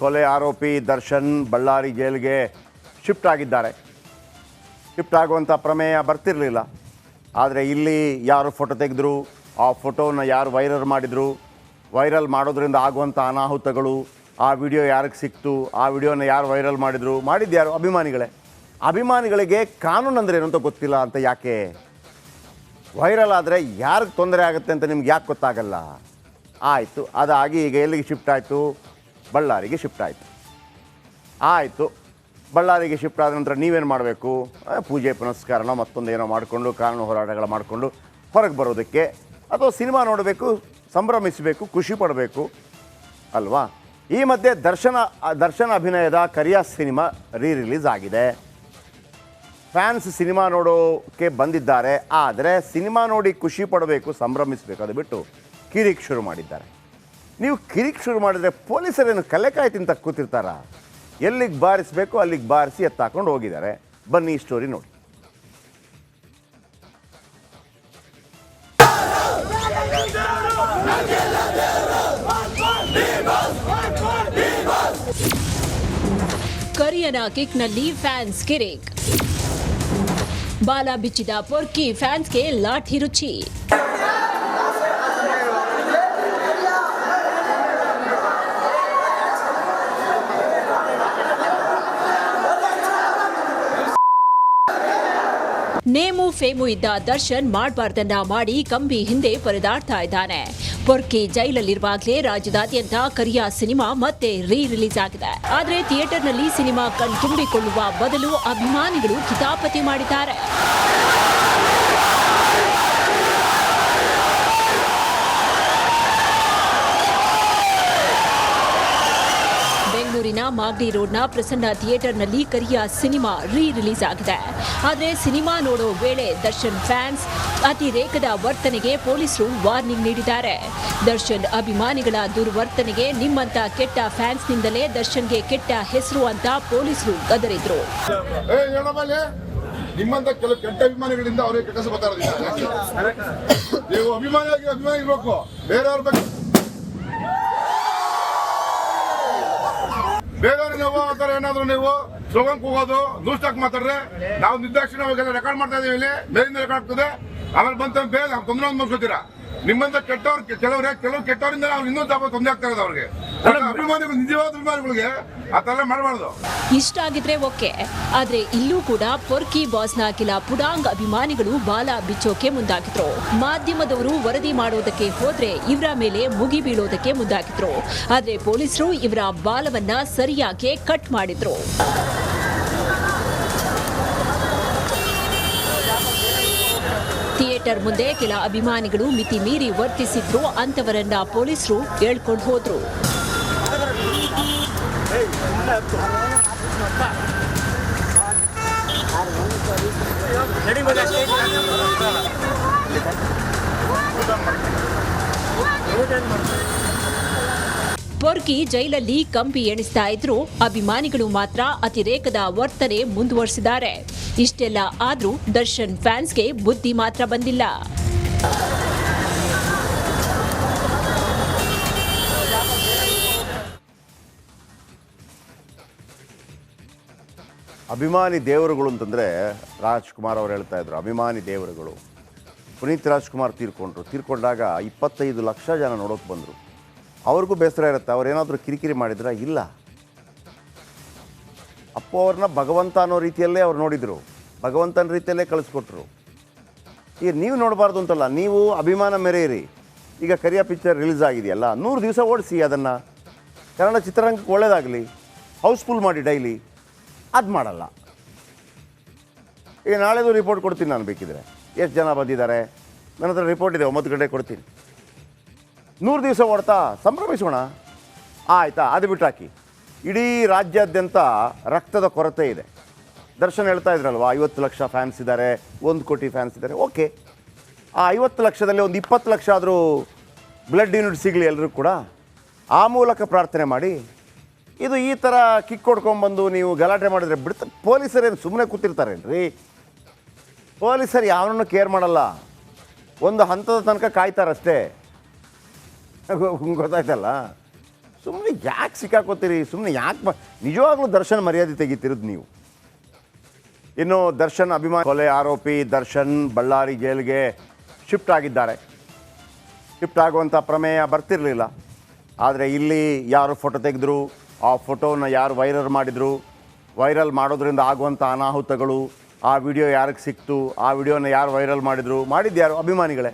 ಕೊಲೆ ಆರೋಪಿ ದರ್ಶನ್ ಬಳ್ಳಾರಿ ಜೈಲಿಗೆ ಶಿಫ್ಟ್ ಆಗಿದ್ದಾರೆ. ಶಿಫ್ಟ್ ಆಗುವಂಥ ಪ್ರಮೇಯ ಬರ್ತಿರಲಿಲ್ಲ. ಆದರೆ ಇಲ್ಲಿ ಯಾರು ಫೋಟೋ ತೆಗೆದ್ರು, ಆ ಫೋಟೋನ ಯಾರು ವೈರಲ್ ಮಾಡಿದರು, ವೈರಲ್ ಮಾಡೋದ್ರಿಂದ ಆಗುವಂಥ ಅನಾಹುತಗಳು, ಆ ವಿಡಿಯೋ ಯಾರಿಗೆ ಸಿಕ್ತು, ಆ ವಿಡಿಯೋನ ಯಾರು ವೈರಲ್ ಮಾಡಿದರು ಯಾರು? ಅಭಿಮಾನಿಗಳೇ. ಅಭಿಮಾನಿಗಳಿಗೆ ಕಾನೂನು ಅಂದರೆ ಏನಂತ ಗೊತ್ತಿಲ್ಲ ಅಂತ ಯಾಕೆ? ವೈರಲ್ ಆದರೆ ಯಾರಿಗೆ ತೊಂದರೆ ಆಗುತ್ತೆ ಅಂತ ನಿಮ್ಗೆ ಯಾಕೆ ಗೊತ್ತಾಗಲ್ಲ? ಆಯಿತು, ಅದಾಗಿ ಈಗ ಎಲ್ಲಿಗೆ ಶಿಫ್ಟ್ ಆಯಿತು? ಬಳ್ಳಾರಿಗೆ ಶಿಫ್ಟ್ ಆಯಿತು. ಆಯಿತು. ಬಳ್ಳಾರಿಗೆ ಶಿಫ್ಟ್ ಆದ ನಂತರ ನೀವೇನು ಮಾಡಬೇಕು? ಪೂಜೆ ಪುನಸ್ಕಾರನ ಮತ್ತೊಂದು ಏನೋ ಮಾಡಿಕೊಂಡು, ಕಾನೂನು ಹೋರಾಟಗಳು ಮಾಡಿಕೊಂಡು ಹೊರಗೆ ಬರೋದಕ್ಕೆ ಅಥವಾ ಸಿನಿಮಾ ನೋಡಬೇಕು, ಸಂಭ್ರಮಿಸಬೇಕು, ಖುಷಿ ಪಡಬೇಕು ಅಲ್ವಾ? ಈ ಮಧ್ಯೆ ದರ್ಶನ ದರ್ಶನ ಅಭಿನಯದ ಕರಿಯಾ ಸಿನಿಮಾ ರೀ ರಿಲೀಸ್ ಆಗಿದೆ. ಫ್ಯಾನ್ಸ್ ಸಿನಿಮಾ ನೋಡೋಕ್ಕೆ ಬಂದಿದ್ದಾರೆ, ಆದರೆ ಸಿನಿಮಾ ನೋಡಿ ಖುಷಿ ಪಡಬೇಕು, ಸಂಭ್ರಮಿಸಬೇಕು, ಅದು ಬಿಟ್ಟು ಕಿರಿಕ್ ಶುರು ಮಾಡಿದ್ದಾರೆ. ನೀವು ಕಿರಿಕ್ ಶುರು ಮಾಡಿದ್ರೆ ಪೊಲೀಸರೇನು ಕಲೆಕಾಯಿ ತಿಂತ ಕೂತಿರ್ತಾರ? ಎಲ್ಲಿಗೆ ಬಾರಿಸಬೇಕು, ಅಲ್ಲಿಗೆ ಬಾರಿಸಿ ಎತ್ತಾಕೊಂಡು ಹೋಗಿದ್ದಾರೆ. ಬನ್ನಿ ಈ ಸ್ಟೋರಿ ನೋಡಿ. ಕರಿಯನ ಕಿಕ್ನಲ್ಲಿ ಫ್ಯಾನ್ಸ್ ಕಿರಿಕ್. ಬಾಲ ಬಿಚ್ಚಿದ ಪೊರ್ಕಿ ಫ್ಯಾನ್ಸ್ಗೆ ಲಾಠಿ ರುಚಿ. ನೇಮು ಫೇಮು ಇದ್ದ ದರ್ಶನ್ ಮಾಡಬಾರ್ದನ್ನ ಮಾಡಿ ಕಂಬಿ ಹಿಂದೆ ಪರದಾಡ್ತಾ ಇದ್ದಾನೆ. ಪೊರ್ಕಿ ಜೈಲಲ್ಲಿರುವಾಗಲೇ ರಾಜ್ಯದಾದ್ಯಂತ ಕರಿಯ ಸಿನಿಮಾ ಮತ್ತೆ ರೀ ರಿಲೀಸ್ ಆಗಿದೆ. ಆದರೆ ಥಿಯೇಟರ್ನಲ್ಲಿ ಸಿನಿಮಾ ಕಣ್ತುಂಬಿಕೊಳ್ಳುವ ಬದಲು ಅಭಿಮಾನಿಗಳು ಕಿತಾಪತಿ ಮಾಡಿದ್ದಾರೆ ಬೆಂಗಳೂರಿನ ಮಾಗಡಿ ರೋಡ್ನ ಪ್ರಸನ್ನ ಥಿಯೇಟರ್ನಲ್ಲಿ ಕರಿಯ ಸಿನಿಮಾ ರೀ ರಿಲೀಸ್ ಆಗಿದೆ. ಆದರೆ ಸಿನಿಮಾ ನೋಡೋ ವೇಳೆ ದರ್ಶನ್ ಫ್ಯಾನ್ಸ್ ಅತಿರೇಕದ ವರ್ತನೆಗೆ ಪೊಲೀಸರು ವಾರ್ನಿಂಗ್ ನೀಡಿದ್ದಾರೆ. ದರ್ಶನ್ ಅಭಿಮಾನಿಗಳ ದುರ್ವರ್ತನೆಗೆ ನಿಮ್ಮಂತ ಕೆಟ್ಟ ಫ್ಯಾನ್ಸ್ನಿಂದಲೇ ದರ್ಶನ್ಗೆ ಕೆಟ್ಟ ಹೆಸರು ಅಂತ ಪೊಲೀಸರು ಗದರಿದ್ರು. ನಿಮ್ಮಂತ ಕೆಲವು ಕೆಟ್ಟ ಅಭಿಮಾನಿಗಳಿಂದ ಅವರಿಗೆ ಕೆಟ್ಟ ನೀವು ಅಭಿಮಾನಿಯಾಗಿ ಅಭಿಮಾನಿ ಇರಬೇಕು ಬೇರೆಯವ್ರ ಬಗ್ಗೆ ಬೇರೆಯವ್ರಿಗೆ ನೀವು ಆ ಥರ ಏನಾದರೂ ನೀವು ಸ್ಲೋಗನ್ ಕೂಗೋದು ದೂಷ್ಟಾಕ್ ಮಾತಾಡ್ರೆ, ನಾವು ನಿರ್ದಾಕ್ಷಿಣ ಅವಾಗೆಲ್ಲ ರೆಕಾರ್ಡ್ ಮಾಡ್ತಾ ಇದ್ದೀವಿ ಇಲ್ಲಿ, ಮೇಲಿಂದ ರೆಕಾರ್ಡ್ ಆಗ್ತದೆ. ಆಮೇಲೆ ಬಂತ ಬೇಗ ತೊಂದರೆ ಒಂದು ಮುಗಿಸ್ತೀರಾ ನಿಮ್ಮಂತ ಕೆಟ್ಟವ್ರು, ಕೆಲವ್ರೆ ಕೆಲವು ಕೆಟ್ಟವರಿಂದ ನಾವು ಇನ್ನೂ ತಾಪ ತೊಂದರೆ ಆಗ್ತಾ ಇರೋದು ಅವ್ರಿಗೆ. ಅಭಿಮಾನಿಗಳು, ನಿಜವಾದ ಇಷ್ಟ ಆಗಿದ್ರೆ ಓಕೆ, ಆದ್ರೆ ಇಲ್ಲೂ ಕೂಡ ಪೊರ್ಕಿ ಬಾಸ್ನ ಕೆಲ ಪುಡಾಂಗ್ ಅಭಿಮಾನಿಗಳು ಬಾಲ ಬಿಚ್ಚೋಕೆ ಮುಂದಾಗಿದ್ರು. ಮಾಧ್ಯಮದವರು ವರದಿ ಮಾಡೋದಕ್ಕೆ ಹೋದ್ರೆ ಇವರ ಮೇಲೆ ಮುಗಿ ಬೀಳೋದಕ್ಕೆ ಮುಂದಾಗಿದ್ರು. ಆದ್ರೆ ಪೊಲೀಸರು ಇವರ ಬಾಲವನ್ನ ಸರಿಯಾಗಿ ಕಟ್ ಮಾಡಿದ್ರು. ಥಿಯೇಟರ್ ಮುಂದೆ ಕೆಲ ಅಭಿಮಾನಿಗಳು ಮಿತಿ ಮೀರಿ ವರ್ತಿಸಿದ್ರು ಅಂತವರನ್ನ ಪೊಲೀಸರು ಹೇಳ್ಕೊಂಡು ಹೋದ್ರು. ಪೊರ್ಕಿ ಜೈಲಲ್ಲಿ ಕಂಬಿ ಎಣಿಸ್ತಾ ಇದ್ರು. ಅಭಿಮಾನಿಗಳು ಮಾತ್ರ ಅತಿರೇಕದ ವರ್ತನೆ ಮುಂದುವರಿಸಿದ್ದಾರೆ. ಇಷ್ಟೆಲ್ಲ ಆದ್ರೂ ದರ್ಶನ್ ಫ್ಯಾನ್ಸ್ಗೆ ಬುದ್ಧಿ ಮಾತ್ರ ಬಂದಿಲ್ಲ. ಅಭಿಮಾನಿ ದೇವರುಗಳು ಅಂತಂದರೆ ರಾಜ್ಕುಮಾರ್ ಅವ್ರು ಹೇಳ್ತಾ ಇದ್ರು, ಅಭಿಮಾನಿ ದೇವರುಗಳು. ಪುನೀತ್ ರಾಜ್ಕುಮಾರ್ ತೀರ್ಕೊಂಡ್ರು. ತೀರ್ಕೊಂಡಾಗ ಇಪ್ಪತ್ತೈದು ಲಕ್ಷ ಜನ ನೋಡೋಕೆ ಬಂದರು. ಅವ್ರಿಗೂ ಬೇಸರ ಇರುತ್ತೆ. ಅವ್ರೇನಾದರೂ ಕಿರಿಕಿರಿ ಮಾಡಿದ್ರ? ಇಲ್ಲ. ಅಪ್ಪು ಅವ್ರನ್ನ ಭಗವಂತ ಅನ್ನೋ ರೀತಿಯಲ್ಲೇ ಅವ್ರು ನೋಡಿದರು. ಭಗವಂತನ ರೀತಿಯಲ್ಲೇ ಕಳಿಸ್ಕೊಟ್ರು. ಈಗ ನೀವು ನೋಡಬಾರ್ದು ಅಂತಲ್ಲ, ನೀವು ಅಭಿಮಾನ ಮೆರೆಯಿರಿ. ಈಗ ಕರಿಯ ಪಿಕ್ಚರ್ ರಿಲೀಸ್ ಆಗಿದೆಯಲ್ಲ, ನೂರು ದಿವಸ ಓಡಿಸಿ ಅದನ್ನು. ಕನ್ನಡ ಚಿತ್ರರಂಗಕ್ಕೆ ಒಳ್ಳೇದಾಗಲಿ. ಹೌಸ್ಫುಲ್ ಮಾಡಿ ಡೈಲಿ ಅದು ಮಾಡಲ್ಲ. ಈಗ ನಾಳೆದು ರಿಪೋರ್ಟ್ ಕೊಡ್ತೀನಿ ನಾನು ಬೇಕಿದ್ರೆ. ಎಷ್ಟು ಜನ ಬಂದಿದ್ದಾರೆ? ನನ್ನ ಹತ್ರ ರಿಪೋರ್ಟ್ ಇದೆ, ಒಂಬತ್ತು ಗಂಟೆಗೆ ಕೊಡ್ತೀನಿ. ನೂರು ದಿವಸ ಓಡ್ತಾ ಸಂಭ್ರಮಿಸೋಣ. ಆಯಿತಾ? ಅದು ಬಿಟ್ಟಾಕಿ ಇಡೀ ರಾಜ್ಯಾದ್ಯಂತ ರಕ್ತದ ಕೊರತೆ ಇದೆ. ದರ್ಶನ್ ಹೇಳ್ತಾ ಇದ್ರಲ್ವಾ, ಐವತ್ತು ಲಕ್ಷ ಫ್ಯಾನ್ಸ್ ಇದ್ದಾರೆ ಒಂದು ಕೋಟಿ ಫ್ಯಾನ್ಸ್ ಇದ್ದಾರೆ ಓಕೆ. ಆ ಐವತ್ತು ಲಕ್ಷದಲ್ಲಿ ಒಂದು ಇಪ್ಪತ್ತು ಲಕ್ಷ ಆದರೂ ಬ್ಲಡ್ ಯೂನಿಟ್ ಸಿಗಲಿ ಎಲ್ಲರೂ ಕೂಡ? ಆ ಮೂಲಕ ಪ್ರಾರ್ಥನೆ ಮಾಡಿ. ಇದು ಈ ಥರ ಕಿಕ್ ಕೊಡ್ಕೊಂಬಂದು ನೀವು ಗಲಾಟೆ ಮಾಡಿದ್ರೆ ಬಿಡ್ತ ಪೊಲೀಸರೇನು ಸುಮ್ಮನೆ ಕೂತಿರ್ತಾರೇನ್ರಿ? ಪೊಲೀಸರು ಯಾವನನ್ನು ಕೇರ್ ಮಾಡಲ್ಲ. ಒಂದು ಹಂತದ ತನಕ ಕಾಯ್ತಾರಷ್ಟೇ. ಗೊತ್ತಾಯ್ತಲ್ಲ? ಸುಮ್ಮನೆ ಯಾಕೆ ಸಿಕ್ಕಾಕೋತೀರಿ ಸುಮ್ಮನೆ ಯಾಕೆ ನಿಜವಾಗ್ಲೂ ದರ್ಶನ್ ಮರ್ಯಾದೆ ತೆಗಿತಿರೋದು ನೀವು. ಇನ್ನು ದರ್ಶನ್ ಅಭಿಮಾನ ಕೊಲೆ ಆರೋಪಿ ದರ್ಶನ್ ಬಳ್ಳಾರಿ ಜೈಲಿಗೆ ಶಿಫ್ಟ್ ಆಗಿದ್ದಾರೆ. ಶಿಫ್ಟ್ ಆಗುವಂಥ ಪ್ರಮೇಯ ಬರ್ತಿರಲಿಲ್ಲ. ಆದರೆ ಇಲ್ಲಿ ಯಾರು ಫೋಟೋ ತೆಗೆದ್ರು? ಆ ಫೋಟೋನ ಯಾರು ವೈರಲ್ ಮಾಡಿದರು? ವೈರಲ್ ಮಾಡೋದ್ರಿಂದ ಆಗುವಂಥ ಅನಾಹುತಗಳು, ಆ ವಿಡಿಯೋ ಯಾರಿಗೆ ಸಿಕ್ತು, ಆ ವಿಡಿಯೋನ ಯಾರು ವೈರಲ್ ಮಾಡಿದರು? ಯಾರು? ಅಭಿಮಾನಿಗಳೇ.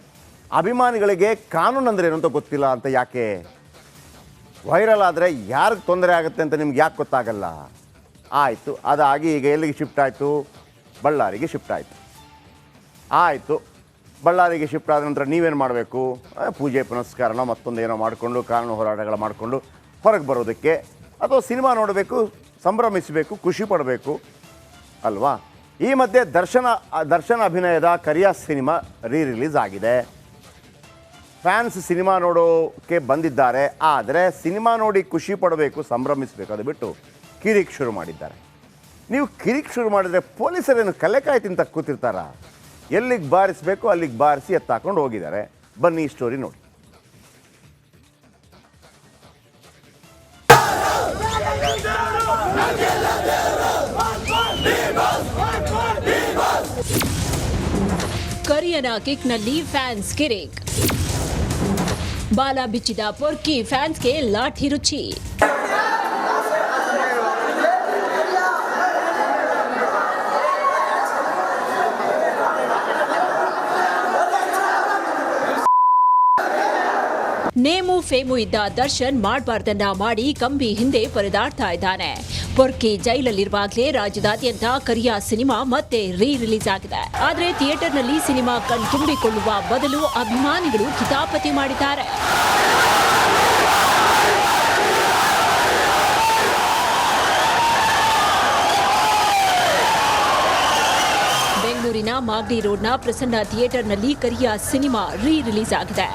ಅಭಿಮಾನಿಗಳಿಗೆ ಕಾನೂನು ಅಂದರೆ ಏನು ಗೊತ್ತಿಲ್ಲ ಅಂತ ಯಾಕೆ? ವೈರಲ್ ಆದರೆ ಯಾರಿಗೆ ತೊಂದರೆ ಆಗುತ್ತೆ ಅಂತ ನಿಮ್ಗೆ ಯಾಕೆ ಗೊತ್ತಾಗಲ್ಲ? ಆಯಿತು, ಅದಾಗಿ ಈಗ ಎಲ್ಲಿಗೆ ಶಿಫ್ಟ್ ಆಯಿತು? ಬಳ್ಳಾರಿಗೆ ಶಿಫ್ಟ್ ಆಯಿತು. ಆಯಿತು, ಬಳ್ಳಾರಿಗೆ ಶಿಫ್ಟ್ ಆದ ನಂತರ ನೀವೇನು ಮಾಡಬೇಕು? ಪೂಜೆ ಪುನಸ್ಕಾರನೋ ಮತ್ತೊಂದು ಏನೋ ಮಾಡಿಕೊಂಡು, ಕಾನೂನು ಹೋರಾಟಗಳು ಮಾಡಿಕೊಂಡು ಹೊರಗೆ ಬರೋದಕ್ಕೆ ಅಥವಾ ಸಿನಿಮಾ ನೋಡಬೇಕು, ಸಂಭ್ರಮಿಸಬೇಕು, ಖುಷಿ ಪಡಬೇಕು, ಅಲ್ವಾ? ಈ ಮಧ್ಯೆ ದರ್ಶನ ದರ್ಶನ ಅಭಿನಯದ ಕರಿಯಾ ಸಿನಿಮಾ ರೀ ರಿಲೀಸ್ ಆಗಿದೆ. ಫ್ಯಾನ್ಸ್ ಸಿನಿಮಾ ನೋಡೋಕ್ಕೆ ಬಂದಿದ್ದಾರೆ, ಆದರೆ ಸಿನಿಮಾ ನೋಡಿ ಖುಷಿ ಪಡಬೇಕು, ಸಂಭ್ರಮಿಸಬೇಕು, ಅದು ಬಿಟ್ಟು ಕಿರಿಕ್ ಶುರು ಮಾಡಿದ್ದಾರೆ. ನೀವು ಕಿರಿಕ್ ಶುರು ಮಾಡಿದರೆ ಪೊಲೀಸರೇನು ಕಲೆಕಾಯಿ ತಿಂತ ಕೂತಿರ್ತಾರ? ಎಲ್ಲಿಗೆ ಬಾರಿಸಬೇಕು, ಅಲ್ಲಿಗೆ ಬಾರಿಸಿ ಎತ್ತಾಕೊಂಡು ಹೋಗಿದ್ದಾರೆ. ಬನ್ನಿ ಈ ಸ್ಟೋರಿ ನೋಡಿ. ಕರಿಯನ ಕಿಕ್ನಲ್ಲಿ ಫ್ಯಾನ್ಸ್ ಕಿರಿಕ್ ಬಾಲ ಬಿಚ್ಚಿದ ಪೊರ್ಕಿ ಫ್ಯಾನ್ಸ್ಗೆ ಲಾಠಿ ರುಚಿ ನೇಮು ಫೇಮು ಇದ್ದ ದರ್ಶನ್ ಮಾಡಬಾರ್ದನ್ನ ಮಾಡಿ ಕಂಬಿ ಹಿಂದೆ ಪರದಾಡ್ತಾ ಇದ್ದಾನೆ. ಪೊರ್ಕಿ ಜೈಲಲ್ಲಿರುವಾಗಲೇ ರಾಜ್ಯದಾದ್ಯಂತ ಕರಿಯ ಸಿನಿಮಾ ಮತ್ತೆ ರೀ ರಿಲೀಸ್ ಆಗಿದೆ. ಆದರೆ ಥಿಯೇಟರ್ನಲ್ಲಿ ಸಿನಿಮಾ ಕಣ್ತುಂಬಿಕೊಳ್ಳುವ ಬದಲು ಅಭಿಮಾನಿಗಳು ಕಿತಾಪತಿ ಮಾಡಿದ್ದಾರೆ. ಬೆಂಗಳೂರಿನ ಮಾಗಡಿ ರೋಡ್ನ ಪ್ರಸನ್ನ ಥಿಯೇಟರ್ನಲ್ಲಿ ಕರಿಯ ಸಿನಿಮಾ ರೀ ರಿಲೀಸ್ ಆಗಿದೆ.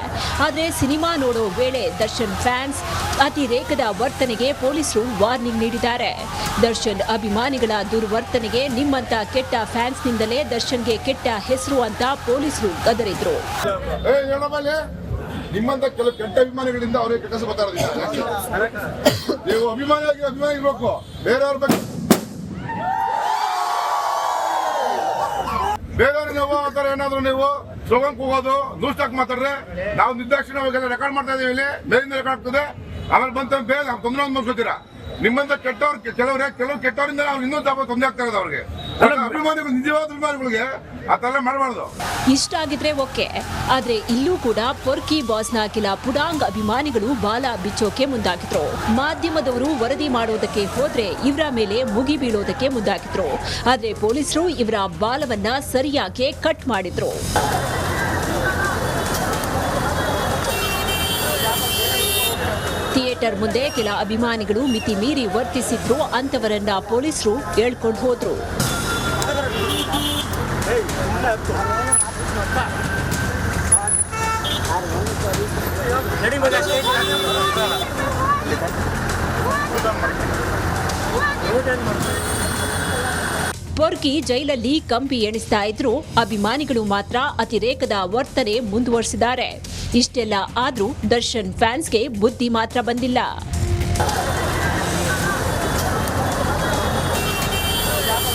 ಆದರೆ ಸಿನಿಮಾ ನೋಡೋ ವೇಳೆ ದರ್ಶನ್ ಫ್ಯಾನ್ಸ್ ಅತಿರೇಕದ ವರ್ತನೆಗೆ ಪೊಲೀಸರು ವಾರ್ನಿಂಗ್ ನೀಡಿದ್ದಾರೆ. ದರ್ಶನ್ ಅಭಿಮಾನಿಗಳ ದುರ್ವರ್ತನೆಗೆ ನಿಮ್ಮಂತ ಕೆಟ್ಟ ಫ್ಯಾನ್ಸ್ನಿಂದಲೇ ದರ್ಶನ್ಗೆ ಕೆಟ್ಟ ಹೆಸರು ಅಂತ ಪೊಲೀಸರು ಗದರಿದ್ರು. ನಿಮ್ಮಂತ ಕೆಲವು ಕೆಟ್ಟ ಅಭಿಮಾನಿಗಳಿಂದ ಅವರಿಗೆ ಕೆಟ್ಟ ನೀವು ಅಭಿಮಾನಿಯಾಗಿ ಅಭಿಮಾನಿ ಇರಬೇಕು. ಬೇರೆಯವ್ರ ಬಗ್ಗೆ ಬೇರೆಯವ್ರಿಗೆ ನೀವು ಆತರ ಏನಾದ್ರು ನೀವು ಸ್ಲೋಗನ್ ಕೂಗೋದು ದೂಸ್ಟಾಕ್ ಮಾತಾಡ್ರೆ, ನಾವು ನಿರ್ದಾಕ್ಷಿಣ್ಯ ಅವಾಗೆಲ್ಲ ರೆಕಾರ್ಡ್ ಮಾಡ್ತಾ ಇದೀವಿ ಇಲ್ಲಿ, ಮೇಲಿಂದ ರೆಕಾರ್ಡ್ ಆಗ್ತದೆ. ಆಮೇಲೆ ಬಂತ ಬೇಗ ತೊಂದರೆ ಒಂದು ಮುಗಿಸ್ತೀರಾ ನಿಮ್ಮಂತ ಕೆಟ್ಟವ್ರು, ಕೆಲವ್ರೆ ಕೆಲವು ಕೆಟ್ಟವರಿಂದ ನಾವು ಇನ್ನೊಂದು ತೊಂದರೆ ಆಗ್ತಾ ಇರೋದು ಅವ್ರಿಗೆ. ಇಷ್ಟ ಆಗಿದ್ರೆ ಓಕೆ, ಆದ್ರೆ ಇಲ್ಲೂ ಕೂಡ ಪೊರ್ಕಿ ಬಾಸ್ನ ಕೆಲ ಪುಡಾಂಗ್ ಅಭಿಮಾನಿಗಳು ಬಾಲ ಬಿಚ್ಚೋಕೆ ಮುಂದಾಗಿದ್ರು. ಮಾಧ್ಯಮದವರು ವರದಿ ಮಾಡೋದಕ್ಕೆ ಹೋದ್ರೆ ಇವರ ಮೇಲೆ ಮುಗಿ ಬೀಳೋದಕ್ಕೆ ಮುಂದಾಗಿದ್ರು. ಆದ್ರೆ ಪೊಲೀಸರು ಇವರ ಬಾಲವನ್ನ ಸರಿಯಾಗಿ ಕಟ್ ಮಾಡಿದ್ರು. ಥಿಯೇಟರ್ ಮುಂದೆ ಕೆಲ ಅಭಿಮಾನಿಗಳು ಮಿತಿ ಮೀರಿ ವರ್ತಿಸಿದ್ರು ಅಂತವರನ್ನ ಪೊಲೀಸರು ಹೇಳ್ಕೊಂಡು ಹೋದ್ರು. ಪೊರ್ಕಿ ಜೈಲಲ್ಲಿ ಕಂಬಿ ಎಣಿಸ್ತಾ ಇದ್ರು ಅಭಿಮಾನಿಗಳು ಮಾತ್ರ ಅತಿರೇಕದ ವರ್ತನೆ ಮುಂದುವರಿಸಿದ್ದಾರೆ. ಇಷ್ಟೆಲ್ಲ ಆದ್ರೂ ದರ್ಶನ್ ಫ್ಯಾನ್ಸ್ಗೆ ಬುದ್ಧಿ ಮಾತ್ರ ಬಂದಿಲ್ಲ.